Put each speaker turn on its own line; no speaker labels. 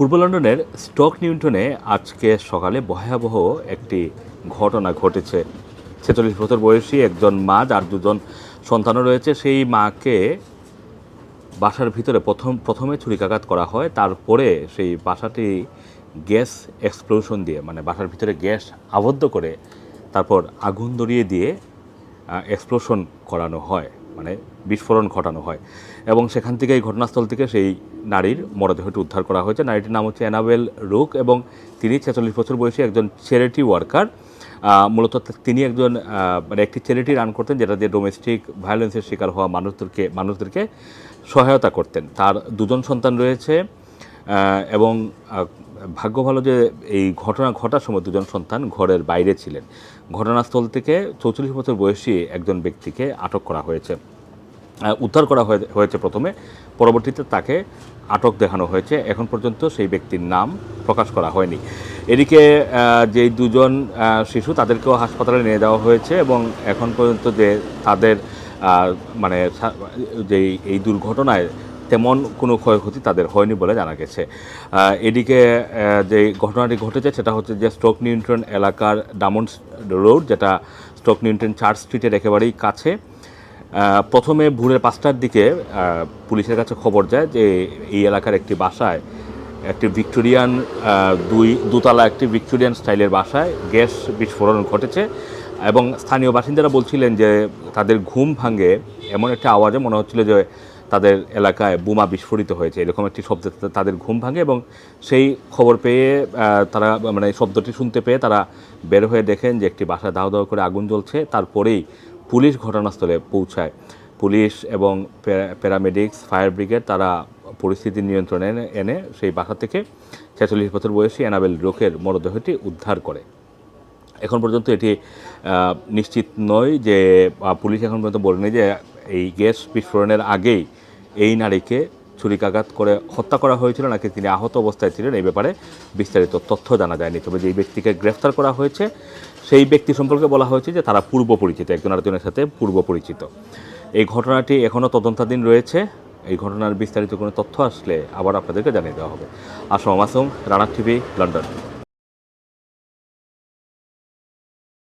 পূর্ব লন্ডনের স্টক নিউটনে আজকে সকালে ভয়াবহ একটি ঘটনা ঘটেছে। ছেচল্লিশ বছর বয়সী একজন মা যার দুজন সন্তানও রয়েছে, সেই মাকে বাসার ভিতরে প্রথম, প্রথমে ছুরিকাঘাত করা হয়, তারপরে সেই বাসাটি গ্যাস এক্সপ্লোশন দিয়ে মানে বাসার ভিতরে গ্যাস আবদ্ধ করে তারপর আগুন ধরিয়ে দিয়ে এক্সপ্লোশন করানো হয়। মানে বিস্ফোরণ ঘটানো হয়। এবং সেখান থেকে এই ঘটনাস্থল থেকে সেই নারীর মরদেহটি উদ্ধার করা হয়েছে। নারীটির নাম হচ্ছে অ্যানাবেল রুক এবং তিনি ছেচল্লিশ বছর বয়সী একজন চ্যারিটি ওয়ার্কার মূলত তিনি একজন মানে একটি চ্যারিটি রান করতেন যেটা দিয়ে ডোমেস্টিক ভায়োলেন্সের শিকার হওয়া মানুষদেরকে মানুষদেরকে সহায়তা করতেন। তার দুজন সন্তান রয়েছে এবং ভাগ্য ভালো যে এই ঘটনা ঘটার সময় দুজন সন্তান ঘরের বাইরে ছিলেন। ঘটনাস্থল থেকে চৌচল্লিশ বছর বয়সী একজন ব্যক্তিকে আটক করা হয়েছে। উদ্ধার করা হয়ে- হয়েছে প্রথমে, পরবর্তীতে তাকে আটক দেখানো হয়েছে। এখন পর্যন্ত সেই ব্যক্তির নাম প্রকাশ করা হয়নি। এদিকে যেই দুজন শিশু তাদেরকেও হাসপাতালে নিয়ে যাওয়া হয়েছে এবং এখন পর্যন্ত যে তাদের মানে যেই, এই দুর্ঘটনায় তেমন কোনো ক্ষয়ক্ষতি তাদের হয়নি বলে জানা গেছে। এদিকে যে ঘটনাটি ঘটেছে সেটা হচ্ছে যে স্টক নিয়ন্ত্রণ এলাকার ডামন্ড রোড, যেটা স্টক নিয়ন্ত্রণ চার্চ স্ট্রিটের একেবারেই কাছে। প্রথমে ভোরের পাঁচটার দিকে পুলিশের কাছে খবর যায় যে এই এলাকার একটি বাসায়, একটি ভিক্টোরিয়ান দুই, দোতলা একটি ভিক্টোরিয়ান স্টাইলের বাসায় গ্যাস বিস্ফোরণ ঘটেছে এবং স্থানীয় বাসিন্দারা বলছিলেন যে তাদের ঘুম ভাঙে এমন একটা আওয়াজে মনে হচ্ছিল যে তাদের এলাকায় বোমা বিস্ফোরিত হয়েছে। এরকম একটি শব্দ তাদের ঘুম ভাঙে এবং সেই খবর পেয়ে তারা মানে শব্দটি শুনতে পেয়ে তারা বের হয়ে দেখেন যে একটি বাসা দাও দাও করে আগুন জ্বলছে। তারপরেই পুলিশ ঘটনাস্থলে পৌঁছায়। পুলিশ এবং প্যারা- প্যারামেডিক্স, ফায়ার ব্রিগেড তারা পরিস্থিতি নিয়ন্ত্রণে এনে- এনে সেই বাসা থেকে ছেচল্লিশ বছর বয়সী অ্যানাবেল রোকের মরদেহটি উদ্ধার করে। এখন পর্যন্ত এটি নিশ্চিত নয় যে পুলিশ এখন পর্যন্ত বলেনি যে এই গ্যাস বিস্ফোরণের আগেই এই নারীকে ছুরিকাঘাত করে হত্যা করা হয়েছিল নাকি তিনি আহত অবস্থায় ছিলেন এই ব্যাপারে বিস্তারিত তথ্য জানা যায়নি। তবে যেই ব্যক্তিকে গ্রেফতার করা হয়েছে, সেই ব্যক্তি সম্পর্কে বলা হয়েছে যে তারা পূর্ব পরিচিত, একজন আরেকজনের সাথে পূর্ব পরিচিত। এই ঘটনাটি এখনও তদন্তাধীন রয়েছে। এই ঘটনার বিস্তারিত কোনো তথ্য আসলে আবার আপনাদেরকে জানিয়ে দেওয়া হবে। Assam Masum Rana TV, London.